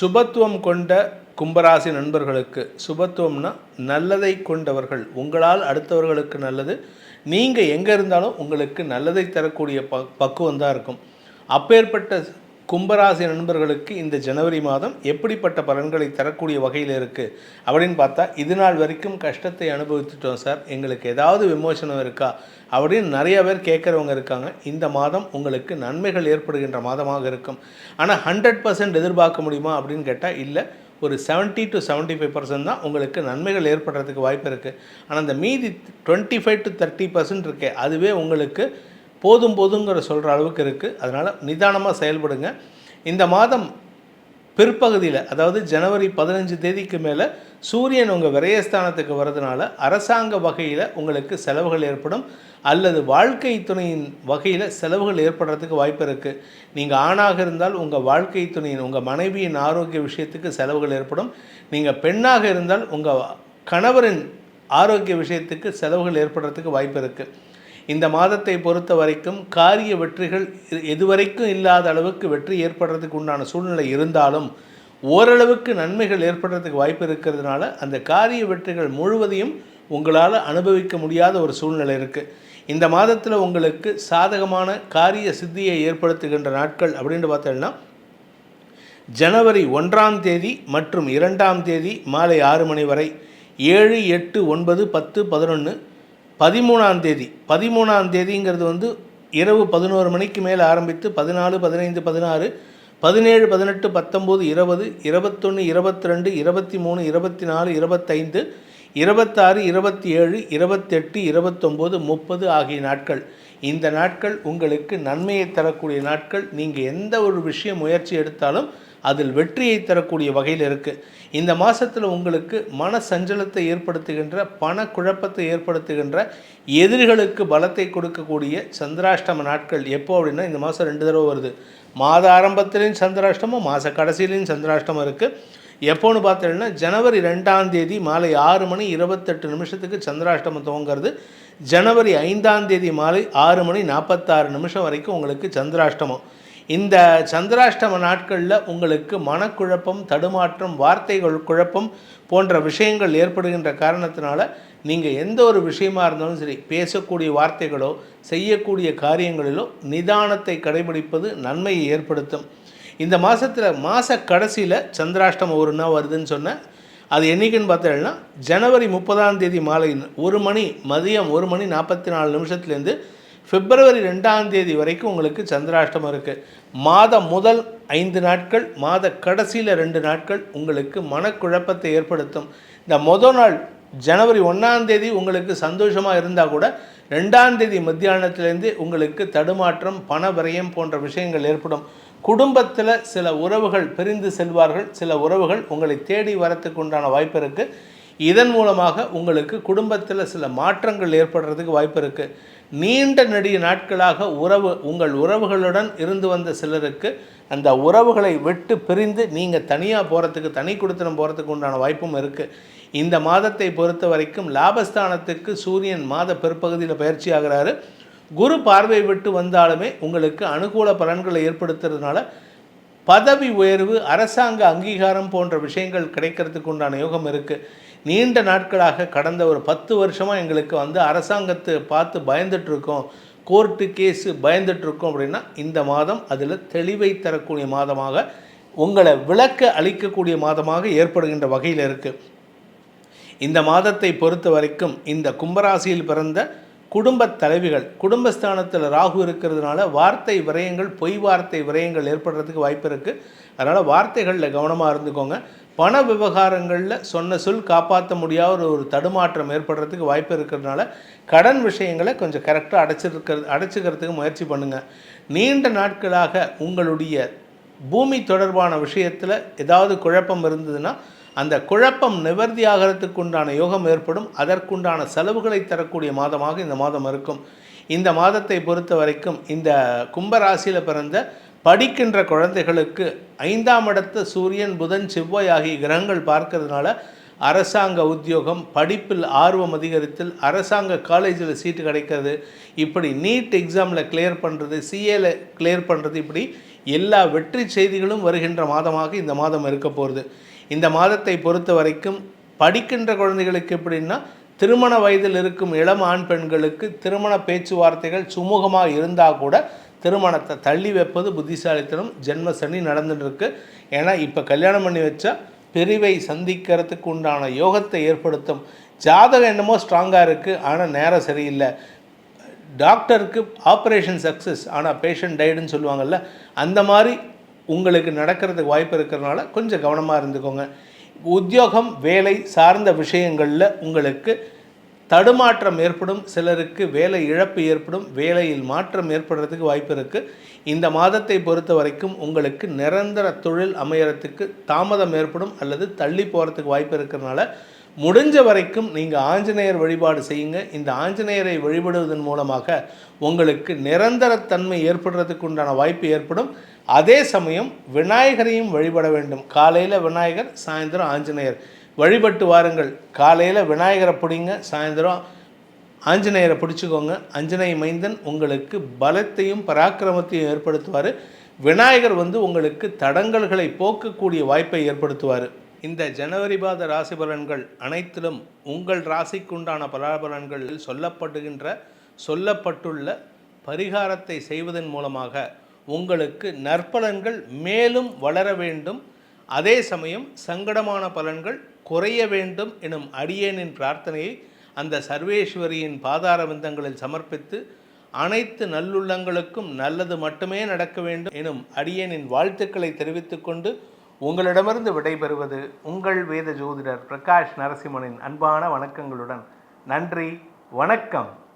சுபத்துவம் கொண்ட கும்பராசி நண்பர்களுக்கு சுபத்துவம்னா நல்லதை கொண்டவர்கள். உங்களால் அடுத்தவர்களுக்கு நல்லது. நீங்கள் எங்கே இருந்தாலும் உங்களுக்கு நல்லதை தரக்கூடிய ப பக்குவம் தான் இருக்கும். அப்பேற்பட்ட கும்பராசி நண்பர்களுக்கு இந்த ஜனவரி மாதம் எப்படிப்பட்ட பலன்களை தரக்கூடிய வகையில் இருக்குது அப்படின்னு பார்த்தா இது நாள் வரைக்கும் கஷ்டத்தை அனுபவித்துட்டோம் சார். எங்களுக்கு ஏதாவது விமோசனம் இருக்கா அப்படின்னு நிறைய பேர் கேட்குறவங்க இருக்காங்க. இந்த மாதம் உங்களுக்கு நன்மைகள் ஏற்படுகின்ற மாதமாக இருக்கும். ஆனால் ஹண்ட்ரட் பர்சன்ட் எதிர்பார்க்க முடியுமா அப்படின்னு கேட்டால் இல்லை. ஒரு 70 டு 75% ஃபைவ் பர்சன்ட் தான் உங்களுக்கு நன்மைகள் ஏற்படுறதுக்கு வாய்ப்பு இருக்குது ஆனால் அந்த மீதி twenty five to thirty percent இருக்கே அதுவே உங்களுக்கு போதும் போதுங்கிற சொல்கிற அளவுக்கு இருக்குது அதனால் நிதானமாக செயல்படுங்க. இந்த மாதம் பிற்பகுதியில் அதாவது ஜனவரி பதினஞ்சு தேதிக்கு மேலே சூரியன் உங்கள் விரயஸ்தானத்துக்கு வர்றதுனால அரசாங்க வகையில் உங்களுக்கு செலவுகள் ஏற்படும். அல்லது வாழ்க்கை துணையின் வகையில் செலவுகள் ஏற்படுறதுக்கு வாய்ப்பு இருக்குது நீங்கள் ஆணாக இருந்தால் உங்கள் வாழ்க்கை துணையின் உங்கள் மனைவியின் ஆரோக்கிய விஷயத்துக்கு செலவுகள் ஏற்படும். நீங்கள் பெண்ணாக இருந்தால் உங்கள் கணவரின் ஆரோக்கிய விஷயத்துக்கு செலவுகள் ஏற்படுறதுக்கு வாய்ப்பு இருக்குது இந்த மாதத்தை பொறுத்த வரைக்கும் காரிய வெற்றிகள் எதுவரைக்கும் இதுவரைக்கும் இல்லாத அளவுக்கு வெற்றி ஏற்படுறதுக்கு உண்டான சூழ்நிலை இருந்தாலும் ஓரளவுக்கு நன்மைகள் ஏற்படுறதுக்கு வாய்ப்பு இருக்கிறதுனால அந்த காரிய வெற்றிகள் முழுவதையும் உங்களால் அனுபவிக்க முடியாத ஒரு சூழ்நிலை இருக்குது இந்த மாதத்தில் உங்களுக்கு சாதகமான காரிய சித்தியை ஏற்படுத்துகின்ற நாட்கள் அப்படின்னு பார்த்தோம்னா ஜனவரி ஒன்றாம் தேதி மற்றும் இரண்டாம் தேதி மாலை ஆறு மணி வரை ஏழு எட்டு ஒன்பது பத்து பதினொன்று பதிமூணாம் தேதி. பதிமூணாம் தேதிங்கிறது வந்து இரவு பதினோரு மணிக்கு மேலே ஆரம்பித்து பதினாலு பதினைந்து பதினாறு பதினேழு பதினெட்டு பத்தொம்போது இருபது இருபத்தொன்று இருபத்தி ரெண்டு இருபத்தி மூணு இருபத்தி நாலு இருபத்தைந்து இருபத்தாறு இருபத்தி ஏழு இருபத்தெட்டு இருபத்தொம்போது முப்பது ஆகிய நாட்கள். இந்த நாட்கள் உங்களுக்கு நன்மையை தரக்கூடிய நாட்கள். நீங்கள் எந்த ஒரு விஷயம் முயற்சி எடுத்தாலும் அதில் வெற்றியை தரக்கூடிய வகையில் இருக்குது இந்த மாதத்தில் உங்களுக்கு மன சஞ்சலத்தை ஏற்படுத்துகின்ற பண குழப்பத்தை ஏற்படுத்துகின்ற எதிரிகளுக்கு பலத்தை கொடுக்கக்கூடிய சந்திராஷ்டம நாட்கள் எப்போ அப்படின்னா இந்த மாதம் ரெண்டு தடவை வருது. மாத ஆரம்பத்திலையும் சந்திராஷ்டமம் மாத கடைசியிலையும் சந்திராஷ்டமம் இருக்குது எப்போன்னு பார்த்தீங்கன்னா ஜனவரி ரெண்டாம் தேதி மாலை ஆறு மணி இருபத்தெட்டு நிமிஷத்துக்கு சந்திராஷ்டமம் துவங்கிறது. ஜனவரி ஐந்தாம் தேதி மாலை ஆறு மணி நாற்பத்தாறு நிமிஷம் வரைக்கும் உங்களுக்கு சந்திராஷ்டமம். இந்த சந்திராஷ்டம நாட்களில் உங்களுக்கு மனக்குழப்பம் தடுமாற்றம் வார்த்தைகள் குழப்பம் போன்ற விஷயங்கள் ஏற்படுகின்ற காரணத்தினால நீங்கள் எந்த ஒரு விஷயமா இருந்தாலும் சரி பேசக்கூடிய வார்த்தைகளோ செய்யக்கூடிய காரியங்களிலோ நிதானத்தை கடைபிடிப்பது நன்மையை ஏற்படுத்தும். இந்த மாதத்தில் மாத கடைசியில் சந்திராஷ்டமம் ஒரு நாள் வருதுன்னு சொன்னேன். அது என்னைக்குன்னு பார்த்தீங்கன்னா ஜனவரி முப்பதாம் தேதி மாலை ஒரு மணி மதியம் ஒரு மணி நாற்பத்தி நாலு நிமிஷத்துலேருந்து பிப்ரவரி ரெண்டாம் தேதி வரைக்கும் உங்களுக்கு சந்திராஷ்டமம் இருக்குது மாதம் முதல் ஐந்து நாட்கள் மாத கடைசியில் ரெண்டு நாட்கள் உங்களுக்கு மனக்குழப்பத்தை ஏற்படுத்தும். இந்த முதல் நாள் ஜனவரி ஒன்றாம் தேதி உங்களுக்கு சந்தோஷமாக இருந்தால் கூட ரெண்டாம் தேதி மத்தியானத்துலேருந்து உங்களுக்கு தடுமாற்றம் பண விரயம் போன்ற விஷயங்கள் ஏற்படும். குடும்பத்தில் சில உறவுகள் பிரிந்து செல்வார்கள். சில உறவுகள் உங்களை தேடி வரத்துக்கு உண்டான வாய்ப்பு இருக்குது இதன் மூலமாக உங்களுக்கு குடும்பத்தில் சில மாற்றங்கள் ஏற்படுறதுக்கு வாய்ப்பு இருக்குது நீண்ட நெடிய நாட்களாக உறவு உங்கள் உறவுகளுடன் இருந்து வந்த சிலருக்கு அந்த உறவுகளை விட்டு பிரிந்து நீங்கள் தனியாக போகிறதுக்கு தனி கொடுத்தனம் போகிறதுக்கு உண்டான வாய்ப்பும் இருக்குது இந்த மாதத்தை பொறுத்த வரைக்கும் லாபஸ்தானத்துக்கு சூரியன் மாத பிற்பகுதியில் பயிற்சி ஆகிறாரு. குரு பார்வை விட்டு வந்தாலுமே உங்களுக்கு அனுகூல பலன்களை ஏற்படுத்துறதுனால பதவி உயர்வு அரசாங்க அங்கீகாரம் போன்ற விஷயங்கள் கிடைக்கிறதுக்கு உண்டான யோகம் இருக்குது நீண்ட நாட்களாக கடந்த ஒரு பத்து வருஷமாக எங்களுக்கு வந்து அரசாங்கத்தை பார்த்து பயந்துட்டு இருக்கோம் கோர்ட்டு கேஸு பயந்துட்டுருக்கோம் அப்படின்னா இந்த மாதம் அதில் தெளிவை தரக்கூடிய மாதமாக உங்களை விளக்க அளிக்கக்கூடிய மாதமாக ஏற்படுகின்ற வகையில் இருக்குது இந்த மாதத்தை பொறுத்த வரைக்கும் இந்த கும்பராசியில் பிறந்த குடும்பத் தலைவிகள் குடும்பஸ்தானத்தில் ராகு இருக்கிறதுனால வார்த்தை விரயங்கள் பொய் வார்த்தை விரயங்கள் ஏற்படுறதுக்கு வாய்ப்பு இருக்குது அதனால் வார்த்தைகளில் கவனமாக இருந்துக்கோங்க. பண விவகாரங்களில் சொன்ன சொல் காப்பாற்ற முடியாத ஒரு ஒரு தடுமாற்றம் ஏற்படுறதுக்கு வாய்ப்பு இருக்கிறதுனால கடன் விஷயங்களை கொஞ்சம் கரெக்டாக அடைச்சிருக்கிறது அடைச்சிக்கிறதுக்கு முயற்சி பண்ணுங்கள் நீண்ட நாட்களாக உங்களுடைய பூமி தொடர்பான விஷயத்தில் ஏதாவது குழப்பம் இருந்ததுன்னா அந்த குழப்பம் நிவர்த்தி ஆகிறதுக்குண்டான யோகம் ஏற்படும். அதற்குண்டான செலவுகளை தரக்கூடிய மாதமாக இந்த மாதம் இருக்கும். இந்த மாதத்தை பொறுத்த வரைக்கும் இந்த கும்பராசியில் பிறந்த படிக்கின்ற குழந்தைகளுக்கு ஐந்தாம் இடத்த சூரியன் புதன் செவ்வாய் ஆகிய கிரகங்கள் பார்க்கறதுனால அரசாங்க உத்தியோகம் படிப்பில் ஆர்வம் அதிகரித்தல் அரசாங்க காலேஜில் சீட்டு கிடைக்கிறது. இப்படி நீட் எக்ஸாமில் கிளியர் பண்ணுறது சிஏல கிளியர் பண்ணுறது இப்படி எல்லா வெற்றி செய்திகளும் வருகின்ற மாதமாக இந்த மாதம் இருக்க போகிறது இந்த மாதத்தை பொறுத்த வரைக்கும் படிக்கின்ற குழந்தைகளுக்கு எப்படின்னா திருமண வயதில் இருக்கும் இளம் ஆண் பெண்களுக்கு திருமண பேச்சுவார்த்தைகள் சுமூகமாக இருந்தால் கூட திருமணத்தை தள்ளி வைப்பது புத்திசாலித்தனம். ஜென்ம சனி நடந்துட்டுருக்கு. ஏன்னா இப்போ கல்யாணம் பண்ணி வச்சா பிரிவை சந்திக்கிறதுக்கு உண்டான யோகத்தை ஏற்படுத்தும். ஜாதகம் என்னமோ ஸ்ட்ராங்காக இருக்குது ஆனால் நேரம் சரியில்லை. டாக்டருக்கு ஆப்ரேஷன் சக்ஸஸ் ஆனால் பேஷண்ட் டைடுன்னு சொல்லுவாங்கள்ல அந்த மாதிரி உங்களுக்கு நடக்கிறதுக்கு வாய்ப்பு இருக்கிறதுனால கொஞ்சம் கவனமாக இருந்துக்கோங்க. உத்தியோகம் வேலை சார்ந்த விஷயங்களில் உங்களுக்கு தடுமாற்றம் ஏற்படும் சிலருக்கு வேலை இழப்பு ஏற்படும் வேலையில் மாற்றம் ஏற்படுறதுக்கு வாய்ப்பு இருக்குது இந்த மாதத்தை பொறுத்த வரைக்கும் உங்களுக்கு நிரந்தர தொழில் அமையறதுக்கு தாமதம் ஏற்படும் அல்லது தள்ளி போகிறதுக்கு வாய்ப்பு இருக்கிறதுனால முடிஞ்ச வரைக்கும் நீங்கள் ஆஞ்சநேயர் வழிபாடு செய்யுங்க. இந்த ஆஞ்சநேயரை வழிபடுவதன் மூலமாக உங்களுக்கு நிரந்தரத்தன்மை ஏற்படுறதுக்கு உண்டான வாய்ப்பு ஏற்படும். அதே சமயம் விநாயகரையும் வழிபட வேண்டும். காலையில் விநாயகர் சாயந்தரம் ஆஞ்சநேயர். வழிபட்டு வாருங்கள். காலையில் விநாயகரை பிடிங்க சாயந்தரம் ஆஞ்சநேயரை பிடிச்சிக்கோங்க. ஆஞ்சநேய மைந்தன் உங்களுக்கு பலத்தையும் பராக்கிரமத்தையும் ஏற்படுத்துவார். விநாயகர் வந்து உங்களுக்கு தடங்கல்களை போக்கக்கூடிய வாய்ப்பை ஏற்படுத்துவார். இந்த ஜனவரி மாத ராசி பலன்கள் அனைத்திலும் உங்கள் ராசிக்குண்டான பலாபலன்களில் சொல்லப்படுகின்ற சொல்லப்பட்டுள்ள பரிகாரத்தை செய்வதன் மூலமாக உங்களுக்கு நற்பலன்கள் மேலும் வளர வேண்டும். அதே சமயம் சங்கடமான பலன்கள் குறைய வேண்டும் எனும் அடியேனின் பிரார்த்தனையை அந்த சர்வேஸ்வரியின் பாதார விந்தங்களில் சமர்ப்பித்து அனைத்து நல்லுள்ளங்களுக்கும் நல்லது மட்டுமே நடக்க வேண்டும் எனும் அடியேனின் வாழ்த்துக்களை தெரிவித்துக்கொண்டு உங்களிடமிருந்து விடைபெறுவது உங்கள் வேத ஜோதிடர் பிரகாஷ் நரசிம்மனின் அன்பான வணக்கங்களுடன். நன்றி வணக்கம்.